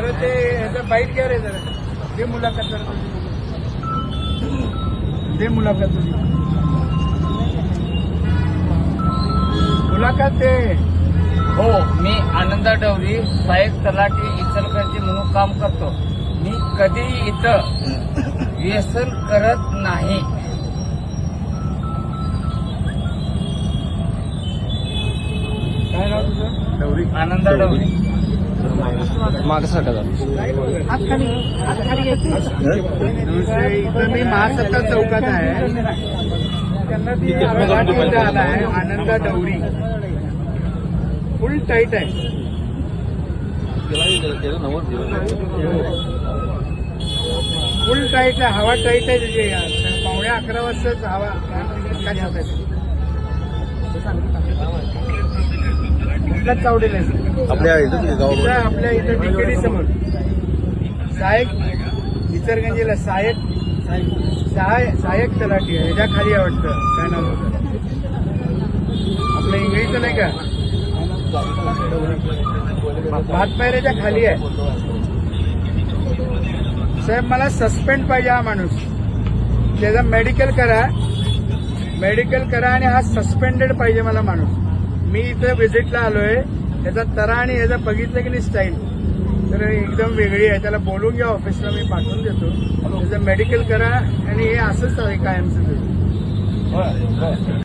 खरं ते ह्याचं बाईट घ्या रे जरा. दे मुलाखत जरा दे मुलाखत तुझी. मुलाखत दे. हो मी आनंदा डवरी सहाय्यक तलाठी इचलकरंजी म्हणून काम करतो. मी कधीही इथं व्यसन करत नाही. काय नाव तुझं? डवरी आनंदा डवरी. दुसरे इथं मी महासत्ता चौकात आहे. त्यांना आला आहे आनंदा डवरी फुल टाईट आहे. फुल टाईट आहे हवा टाईट आहे त्याची पावणे अकरा वाजताच हवा. काय चावडेल आहे आपल्या इथं आपल्या इथं डिकेडी समोर. सहायक इचरगंजीला सहायक सहाय सहायक तलाठी आहे. ह्याच्या खाली आहे वाटतं. काय नाव? आपलं इंग्लिशचं नाही का? भातपायऱ्याच्या खाली आहे. साहेब मला सस्पेंड पाहिजे हा माणूस. त्याचं मेडिकल करा. मेडिकल करा आणि हा सस्पेंडेड पाहिजे मला माणूस. मी इथं व्हिजिटला आलोय. त्याचा तरा आणि ह्याचा बघितलं की नाही स्टाईल तर एकदम वेगळी आहे. त्याला बोलून घ्या ऑफिसला मी पाठवून देतो. त्याचं मेडिकल करा आणि हे असंच आहे कायमचं. ते.